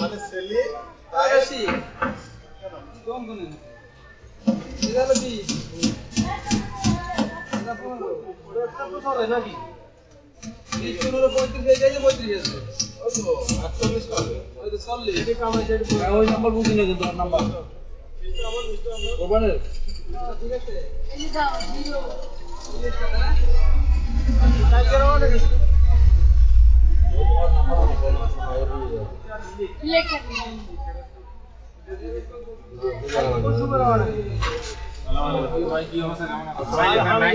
মানে বেশি কম কোনে এটা হলো বিশ এটা তো চলে নাকি ওই নাম্বার বুঝি না কিন্তু নাম্বার কোরবানের ঠিক আছে এই দাও জিরো ভাই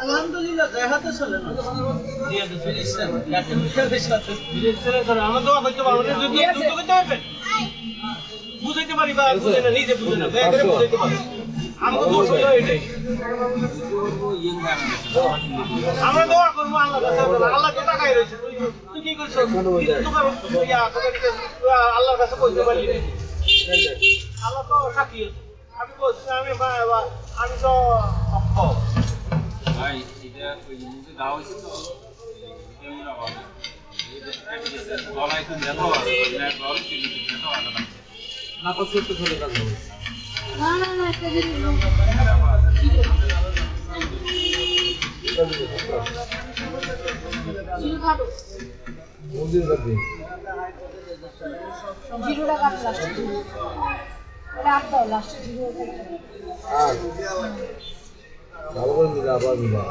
আলহামদুলিল্লাহ চলে না। বুঝাইতে পারি বা বুঝে না নিজে বুঝে না বুঝাইতে পারি আমরা দোয়া করব আল্লাহ তো টাকাই রয়েছে। তুই কি আল্লাহর কাছে কইতে পারলি আল্লাহ তো সাক্ষী আমি বলছি আমি না একটা জিনিস জিরো কাটো লাস্টে জিরো দাও লাস্টে জিরো আবার দিবা